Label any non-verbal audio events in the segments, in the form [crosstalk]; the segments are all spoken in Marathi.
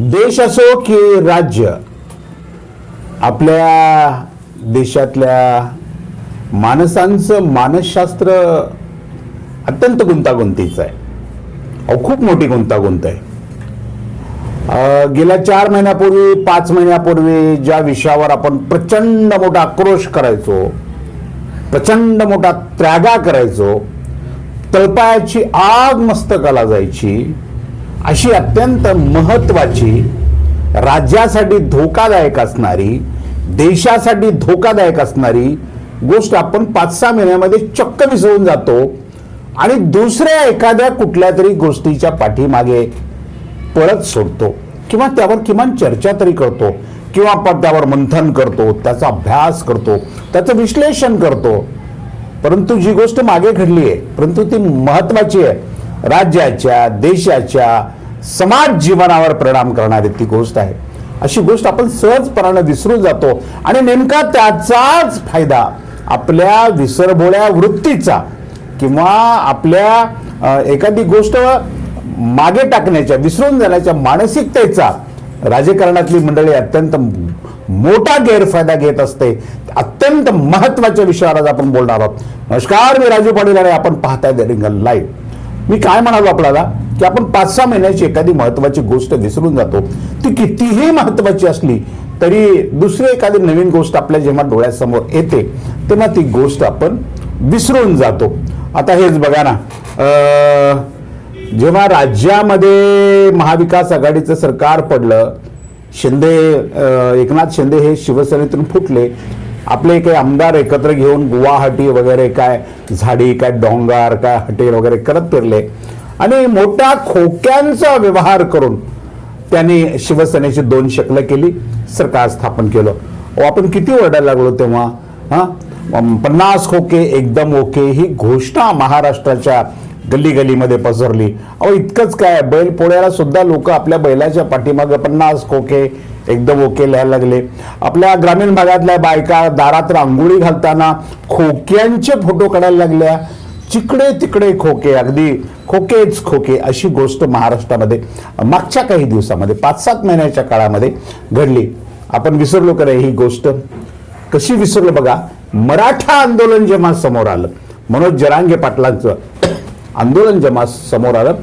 देश असो की राज्य आपल्या देशातल्या माणसांचं मानसशास्त्र अत्यंत गुंतागुंतीचं आहे. अहो खूप मोठी गुंतागुंत आहे. गेल्या चार महिन्यापूर्वी पाच महिन्यापूर्वी ज्या विषयावर आपण प्रचंड मोठा आक्रोश करायचो प्रचंड मोठा त्यागा करायचो तळपायाची आग मस्तकाला जायची अशी अत्यंत महत्वाची राज्यासाठी धोकादायक असणारी देशासाठी धोकादायक असणारी गोष्ट आपण पाच सहा महिन्यामध्ये चक्क विसरून जातो आणि दुसऱ्या एखाद्या कुठल्या तरी गोष्टीच्या पाठीमागे पळत सोडतो. किंवा त्यावर किमान चर्चा तरी करतो. किंवा आपण त्यावर मंथन करतो त्याचा अभ्यास करतो त्याचं विश्लेषण करतो. परंतु जी गोष्ट मागे घडली आहे परंतु ती महत्वाची आहे राज्याच्या देशाच्या समाज जीवनावर परिणाम करणारी ती गोष्ट आहे. अशी गोष्ट आपण सहजपणाने विसरून जातो आणि नेमका त्याचाच फायदा आपल्या विसरभोळ्या वृत्तीचा किंवा आपल्या एखादी गोष्ट मागे टाकण्याच्या विसरून जाण्याच्या मानसिकतेचा राजकारणातली मंडळी अत्यंत मोठा गैरफायदा घेत असते. अत्यंत महत्त्वाच्या विषयावर आज आपण बोलणार आहोत. नमस्कार मी राजू पाटील आणि आपण पाहताय द रिंगल लाईव्ह. मी काय म्हणालो आपल्याला? की आपण पाच सहा महिन्याची एखादी महत्वाची गोष्ट विसरून जातो. ती कितीही महत्वाची असली तरी दुसरी एखादी नवीन गोष्ट आपल्या जेव्हा डोळ्यासमोर येते तेव्हा ती गोष्ट आपण विसरून जातो. आता हेच बघा ना अं, जेव्हा राज्यामध्ये महाविकास आघाडीचं सरकार पडलं शिंदे अं, एकनाथ शिंदे हे शिवसेनेतून फुटले आपले काही आमदार एकत्र घेऊन गुवाहाटी वगैरे काय झाडी काय डोंगर काय हॉटेल वगैरे करत फिरले. आणि मोठ्या खोक्यांचा व्यवहार करून त्यांनी शिवसेनेची दोन शकलं केली सरकार स्थापन केलं. अहो, आपण किती ओरडायला लागलो तेव्हा हा? पन्नास खोके एकदम ओके ही घोषणा महाराष्ट्राच्या गल्ली गल्लीमध्ये पसरली. अहो इतकंच काय बैल पोळ्याला सुद्धा लोक आपल्या बैलाच्या पाठीमागं पन्नास खोके एकदम ओके लिहायला लागले. आपल्या ग्रामीण भागातल्या बायका दारात रांगोळी घालताना खोक्यांचे फोटो काढायला लागल्या. जिकडे तिकडे खोके अगदी खोकेच खोके अशी गोष्ट महाराष्ट्रामध्ये मागच्या काही दिवसामध्ये पाच सात महिन्याच्या काळामध्ये घडली. आपण विसरलो का ही गोष्ट? कशी विसरलो बघा मराठा आंदोलन जेव्हा समोर आलं मनोज जरांगे पाटलांचं आंदोलन जेव्हा समोर आलं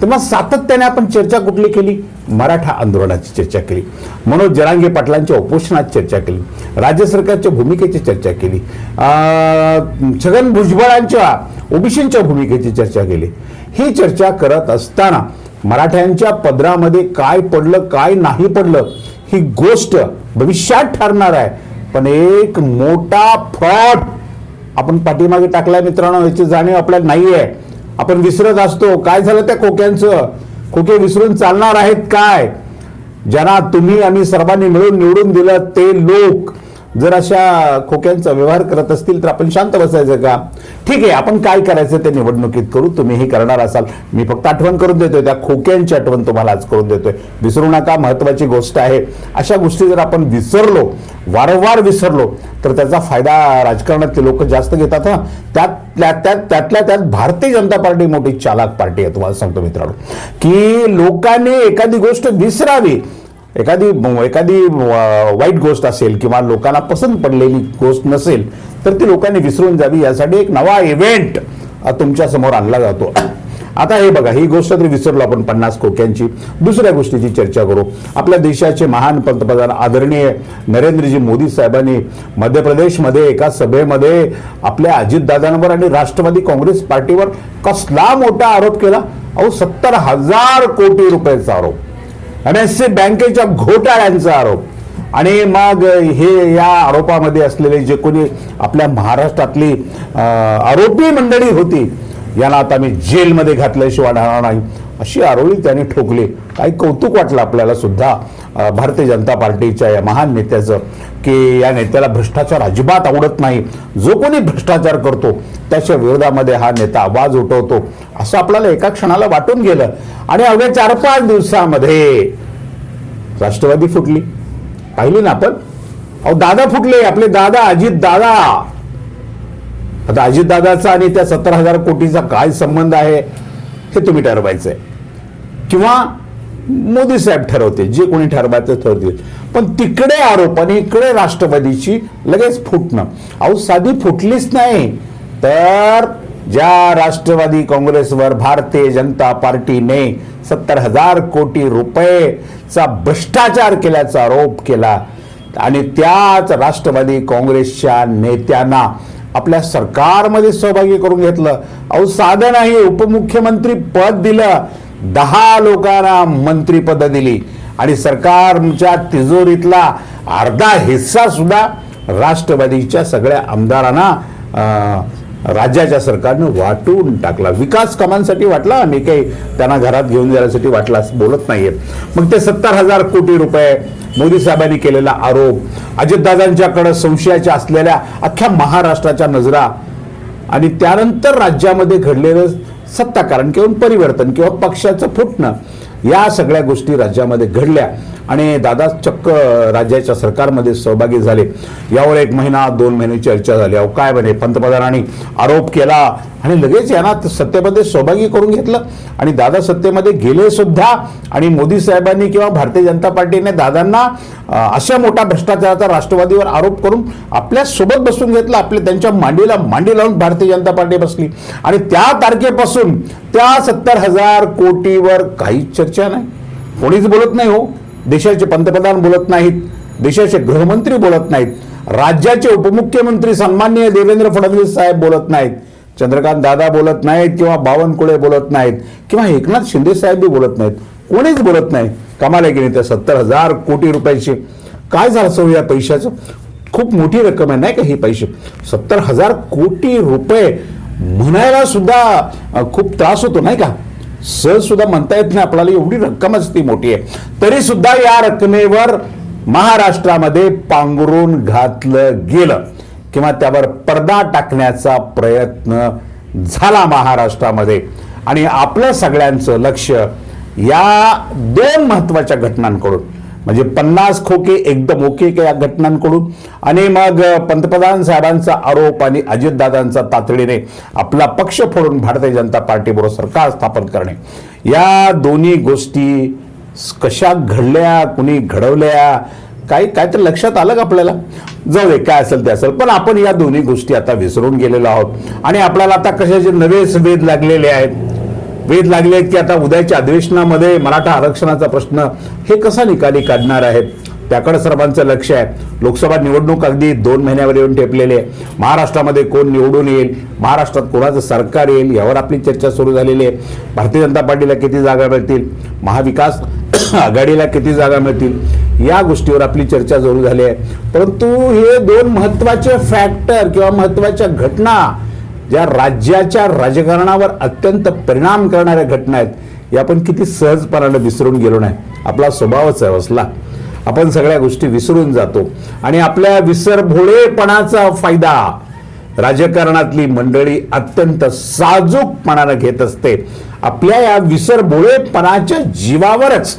तेव्हा सातत्याने आपण चर्चा कुठली केली? मराठा आंदोलनाची चर्चा केली. मनोज जरांगे पाटलांच्या उपोषणात चर्चा केली. राज्य सरकारच्या भूमिकेची चर्चा केली. छगन भुजबळांच्या ओबीसींच्या भूमिकेची चर्चा केली. ही चर्चा करत असताना मराठ्यांच्या पदरामध्ये काय पडलं काय नाही पडलं ही गोष्ट भविष्यात ठरणार आहे. पण एक मोठा फ्रॉड आपण पाठीमागे टाकलाय मित्रांनो याची जाणीव आपल्याला नाही आहे आपण विसरत असतो. काय झालं त्या खोक्यांचं? खोके विसरून चालणार आहेत काय? ज्यांना तुम्ही आम्ही सर्वांनी मिळून निवडून दिलं ते लोक. जर अशा खोक्यांचा व्यवहार करत असतील तर आपण शांत बसायचं का? ठीक आहे आपण काय करायचं ते निवडणुकीत करू तुम्ही हे करणार असाल. मी फक्त आठवण करून देतोय त्या खोक्यांची आठवण तुम्हाला आज करून देतोय. विसरू नका महत्वाची गोष्ट आहे. अशा गोष्टी जर आपण विसरलो वारंवार विसरलो तर त्याचा फायदा राजकारणातले लोक जास्त घेतात हा. त्यातल्या त्यात त्यातल्या त्यात भारतीय जनता पार्टी मोठी चालाक पार्टी आहे तुम्हाला सांगतो मित्रांनो. की लोकांनी एखादी गोष्ट विसरावी एखादी एखादी वाईट गोष्ट असेल किंवा लोकांना पसंत पडलेली गोष्ट नसेल तर ती लोकांनी विसरून जावी. यासाठी एक नवा इव्हेंट तुमच्यासमोर आणला जातो. आता हे बघा ही गोष्ट तरी विसरलो आपण पन्नास कोक्यांची दुसऱ्या गोष्टीची चर्चा करू. आपल्या देशाचे महान पंतप्रधान आदरणीय नरेंद्रजी मोदी साहेबांनी मध्य प्रदेशमध्ये एका सभेमध्ये आपल्या अजितदादांवर आणि राष्ट्रवादी काँग्रेस पार्टीवर कसला मोठा आरोप केला? अहो सत्तर हजार कोटी रुपयाचा आरोप. एम एस सी बँकेच्या घोटाळ्यांचा आरोप. आणि मग हे या आरोपामध्ये असलेले जे कोणी आपल्या महाराष्ट्रातली आरोपी मंडळी होती यांना आता मी जेलमध्ये घातल्याशिवाय राहणार नाही. अशी आरोळी त्यांनी ठोकली. काही कौतुक वाटलं आपल्याला सुद्धा. भारतीय जनता पार्टीच्या या महान नेत्याचं की या नेत्याला भ्रष्टाचार अजिबात आवडत नाही. जो कोणी भ्रष्टाचार करतो त्याच्या विरोधामध्ये हा नेता आवाज उठवतो असं आपल्याला एका क्षणाला वाटून गेलं. आणि अवघ्या चार पाच दिवसामध्ये राष्ट्रवादी फुटली. पाहिली ना आपण? अहो दादा फुटले आपले दादा अजित दादा. आता अजित दादाचा आणि त्या सत्तर हजार कोटीचा काय संबंध आहे हे तुम्ही ठरवायचंय. किंवा मोदी साहेब ठरवते जे कोणी ठरवायचं ठरवतील. पण तिकडे आरोप आणि इकडे राष्ट्रवादीची लगेच फुटणं. अहो साधी फुटलीच नाही. तर ज्या राष्ट्रवादी काँग्रेसवर भारतीय जनता पार्टीने सत्तर हजार कोटी रुपयेचा भ्रष्टाचार केल्याचा आरोप केला आणि त्याच राष्ट्रवादी काँग्रेसच्या नेत्यांना आपल्या सरकारमध्ये सहभागी करून घेतलं. अहो साधं नाही. उपमुख्यमंत्री पद दिलं. दहा लोकांना मंत्रीपद दिली. आणि सरकारच्या तिजोरीतला अर्धा हिस्सा सुद्धा राष्ट्रवादीच्या सगळ्या आमदारांना राज्याच्या सरकारनं वाटून टाकला. विकास कामांसाठी वाटला मी काही त्यांना घरात घेऊन जाण्यासाठी वाटला बोलत नाहीये. मग ते सत्तर हजार कोटी रुपये मोदी साहेबांनी केलेला आरोप अजितदादांच्याकडे संशयाच्या असलेल्या अख्ख्या महाराष्ट्राच्या नजरा आणि त्यानंतर राज्यामध्ये घडलेलं सत्ताकारण किंवा परिवर्तन किंवा पक्षाचं फुटणं या सगळ्या गोष्टी राज्यामध्ये घडल्या. आणि दादा चक्क राज्याच्या सरकारमध्ये सहभागी झाले. यावर एक महिना दोन महिने चर्चा झाली. अहो काय म्हणे? पंतप्रधानांनी आरोप केला आणि लगेच यांना सत्तेमध्ये सहभागी करून घेतलं. आणि दादा सत्तेमध्ये गेले सुद्धा आणि मोदी साहेबांनी किंवा भारतीय जनता पार्टीने दादांना अशा मोठा भ्रष्टाचाराचा राष्ट्रवादीवर आरोप करून आपल्यासोबत बसून घेतला. आपल्या त्यांच्या मांडीला मांडी लावून भारतीय जनता पार्टी बसली. आणि त्या तारखेपासून त्या सत्तर हजार कोटीवर काहीच चर्चा नाही. कोणीच बोलत नाही हो. देशाचे पंतप्रधान बोलत नाहीत देशाचे गृहमंत्री बोलत नाहीत राज्याचे उपमुख्यमंत्री सन्माननीय देवेंद्र फडणवीस साहेब बोलत नाहीत चंद्रकांत दादा बोलत नाहीत किंवा बावनकुळे बोलत नाहीत किंवा एकनाथ शिंदे साहेब बी बोलत नाहीत कोणीच बोलत नाही. कमाल आहे की नाही त्या सत्तर हजार कोटी रुपयाची. काय झालं असं या पैशाचं? खूप मोठी रक्कम आहे नाही का ही पैसे? सत्तर हजार कोटी रुपये म्हणायला सुद्धा खूप त्रास होतो नाही का? सहज सुद्धा म्हणता येत नाही आपल्याला एवढी रक्कमच ती मोठी आहे. तरी सुद्धा या रकमेवर महाराष्ट्रामध्ये पांघरून घातलं गेलं किंवा त्यावर पडदा टाकण्याचा प्रयत्न झाला महाराष्ट्रामध्ये. आणि आपलं सगळ्यांचं लक्ष या दोन महत्त्वाच्या घटनांकडून. म्हणजे पन्नास खोके एकदम ओके या घटनांकडून. आणि मग पंतप्रधान साहेबांचा आरोप आणि अजितदादांचा तातडीने आपला पक्ष फोडून भारतीय जनता पार्टीबरोबर सरकार स्थापन करणे. या दोन्ही गोष्टी कशा घडल्या कुणी घडवल्या काही काय तर लक्षात आलं का आपल्याला? जाऊ दे काय असेल ते असेल. पण आपण या दोन्ही गोष्टी आता विसरून गेलेलो आहोत. आणि आपल्याला आता कशाचे नवे वेध लागलेले आहेत? वेध लागले आहेत की आता उद्याच्या अधिवेशनामध्ये मराठा आरक्षणाचा प्रश्न हे कसा निकाली काढणार आहेत? त्याकडे सर्वांचं लक्ष आहे. लोकसभा निवडणूक अगदी दोन महिन्यावर येऊन ठेपलेली आहे. महाराष्ट्रामध्ये कोण निवडून येईल? महाराष्ट्रात कोणाचं सरकार येईल? यावर आपली चर्चा सुरू झालेली आहे. भारतीय जनता पार्टीला किती जागा मिळतील? महाविकास [coughs] आघाडीला किती जागा मिळतील? या गोष्टीवर आपली चर्चा सुरू झाली आहे. परंतु हे दोन महत्त्वाचे फॅक्टर किंवा महत्त्वाच्या घटना ज्या राज्याच्या राजकारणावर अत्यंत परिणाम करणाऱ्या घटना आहेत या आपण किती सहजपणाने विसरून गेलो नाही. आपला स्वभावच आहे असला. आपण सगळ्या गोष्टी विसरून जातो. आणि आपल्या विसरभोळेपणाचा फायदा राजकारणातली मंडळी अत्यंत साजूकपणानं घेत असते. आपल्या या विसरभोळेपणाच्या जीवावरच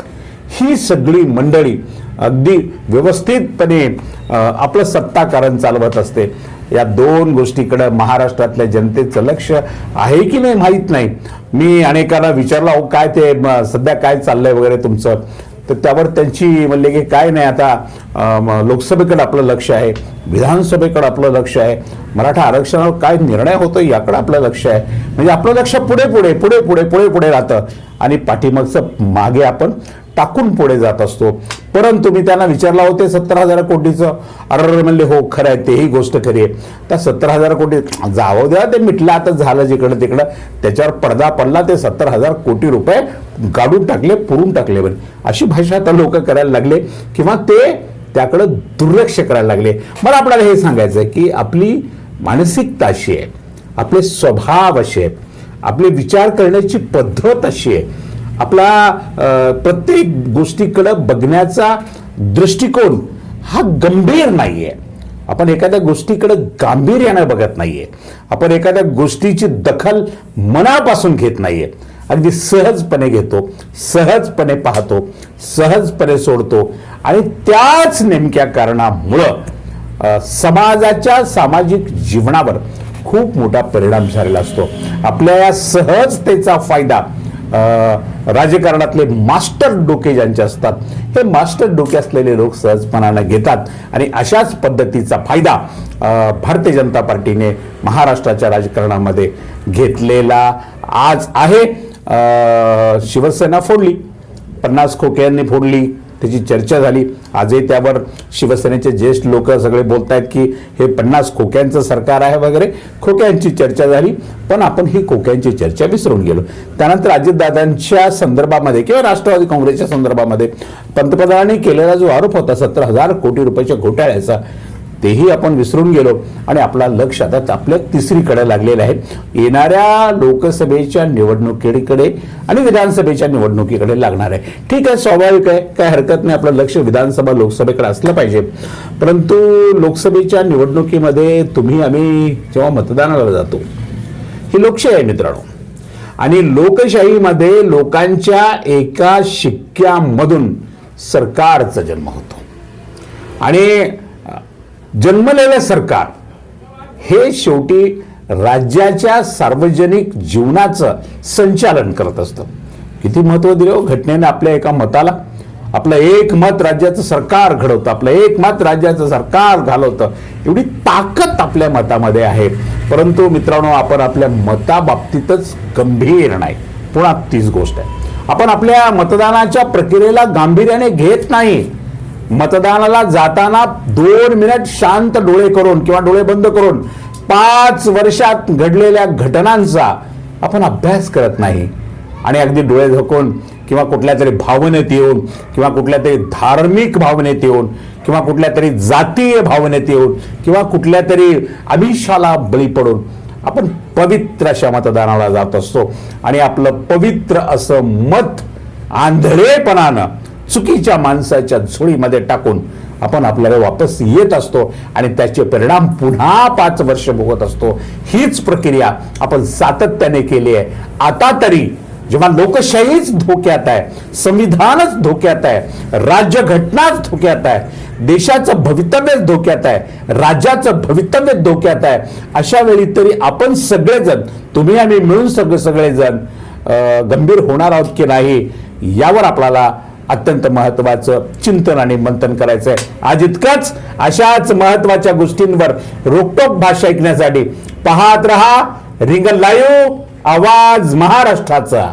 ही सगळी मंडळी अगदी व्यवस्थितपणे आपलं सत्ताकारण चालवत असते. या दोन गोष्टीकडं महाराष्ट्रातल्या जनतेचं लक्ष आहे की नाही माहीत नाही. मी अनेकांना विचारलं अहो काय ते सध्या काय चाललंय वगैरे तुमचं? तर त्यावर त्यांची म्हणले की काय नाही आता लोकसभेकडं लोकसभेकडे आपलं लक्ष आहे विधानसभेकडे आपलं लक्ष आहे मराठा आरक्षणावर काय निर्णय होतो याकडे आपलं लक्ष आहे. म्हणजे आपलं लक्ष पुढे पुढे पुढे पुढे पुढे पुढे राहतं. आणि पाठीमागचं मागे आपण टाकून पुढे जात असतो. परंतु मी त्यांना विचारला होते सत्तर हजार कोटीचं अरे म्हणले हो खरं आहे तेही गोष्ट खरी आहे. त्या सत्तर हजार कोटी जावं द्या ते मिटलं आता झालं जिकडं तिकडं. त्याच्यावर पडदा पडला ते सत्तर हजार कोटी रुपये गाडून टाकले पुरून टाकले म्हणे. अशी भाषा आता लोक करायला लागले किंवा ते त्याकडं दुर्लक्ष करायला लागले. मला आपल्याला हे सांगायचं आहे की आपली मानसिकता अशी आहे आपले स्वभाव असे आहेत आपले विचार करण्याची पद्धत अशी आहे आपला प्रत्येक गोष्टीकडं बघण्याचा दृष्टिकोन हा गंभीर नाही आहे आपण एखाद्या गोष्टीकडं गांभीर्यानं बघत नाही आहे आपण एखाद्या गोष्टीची दखल मनापासून घेत नाही आहे अगदी सहजपणे घेतो सहजपणे पाहतो सहजपणे सोडतो आणि त्याच नेमक्या कारणामुळं समाजाच्या सामाजिक जीवनावर खूप मोठा परिणाम झालेला असतो. आपल्या या सहजतेचा फायदा राजकारणातले मास्टर डोके ज्यांचे असतात हे मास्टर डोके असलेले लोक सहजपणानं घेतात. आणि अशाच पद्धतीचा फायदा भारतीय जनता पार्टीने महाराष्ट्राच्या राजकारणामध्ये घेतलेला आज आहे. शिवसेना फोडली पन्नास खोक्यांनी फोडली त्याची चर्चा झाली. आजही त्यावर शिवसेनेचे ज्येष्ठ लोक सगळे बोलत आहेत की हे पन्नास खोक्यांचं सरकार आहे वगैरे खोक्यांची चर्चा झाली. पण आपण ही खोक्यांची चर्चा विसरून गेलो. त्यानंतर अजितदादांच्या संदर्भामध्ये किंवा राष्ट्रवादी काँग्रेसच्या संदर्भामध्ये पंतप्रधानांनी केलेला जो आरोप होता सत्तर हजार कोटी रुपयाच्या घोटाळ्याचा तेही आपण विसरून गेलो आणि आपला लक्ष आता आपल्या तिसरीकडे लागलेलं आहे. येणाऱ्या लोकसभेच्या निवडणुकीकडे आणि विधानसभेच्या निवडणुकीकडे लागणार आहे. ठीक आहे स्वाभाविक आहे. काय हरकत नाही. आपलं लक्ष विधानसभा लोकसभेकडे असलं पाहिजे. परंतु लोकसभेच्या निवडणुकीमध्ये तुम्ही आम्ही जेव्हा मतदानाला जातो ही लोकशाही आहे मित्रांनो. आणि लोकशाहीमध्ये लोकांच्या एका शिक्क्यामधून सरकारचा जन्म होतो. आणि जन्मलेलं सरकार. हे शेवटी राज्याच्या सार्वजनिक जीवनाचं संचालन करत असतं. किती महत्त्व दिलं हो घटनेने आपल्या एका मताला. आपलं एक मत राज्याचं सरकार घडवतं आपलं एक मत राज्याचं सरकार घालवतं. एवढी ताकद आपल्या मतामध्ये आहे. परंतु मित्रांनो आपण आपल्या मताबाबतीतच गंभीर नाही. पुन्हा तीच गोष्ट आहे. आपण आपल्या मतदानाच्या प्रक्रियेला गांभीर्याने घेत नाही. मतदानाला जाताना दोन मिनिट शांत डोळे करून किंवा डोळे बंद करून पाच वर्षात घडलेल्या घटनांचा आपण अभ्यास करत नाही. आणि अगदी डोळे झोकून किंवा कुठल्या तरी भावनेत येऊन किंवा कुठल्या तरी धार्मिक भावनेत येऊन किंवा कुठल्या तरी जातीय भावनेत येऊन किंवा कुठल्या तरी अभिषाला बळी पडून आपण पवित्र अशा मतदानाला जात असतो. आणि आपलं पवित्र असं मत आंधळेपणानं चुकीच्या माणसाच्या झोळीमध्ये टाकून आपण आपल्याला वापस येत असतो आणि त्याचे परिणाम पुन्हा पाच वर्ष भोगत असतो. हीच प्रक्रिया आपण सातत्याने केली आहे. आता तरी जेव्हा लोकशाहीच धोक्यात आहे संविधानच धोक्यात आहे राज्यघटनाच धोक्यात आहे देशाचं भवितव्यच धोक्यात आहे राज्याचं भवितव्य धोक्यात आहे अशा वेळी तरी आपण सगळेजण तुम्ही आम्ही मिळून सगळे सगळेजण गंभीर होणार आहोत की नाही यावर आपल्याला अत्यंत महत्वाचं चिंतन आणि मंथन करायचं आहे आज इतकंच अशाच महत्त्वाच्या गोष्टींवर रोकटोक भाषा ऐकण्यासाठी पाहत रहा रिंगल लाईव्ह आवाज महाराष्ट्राचा.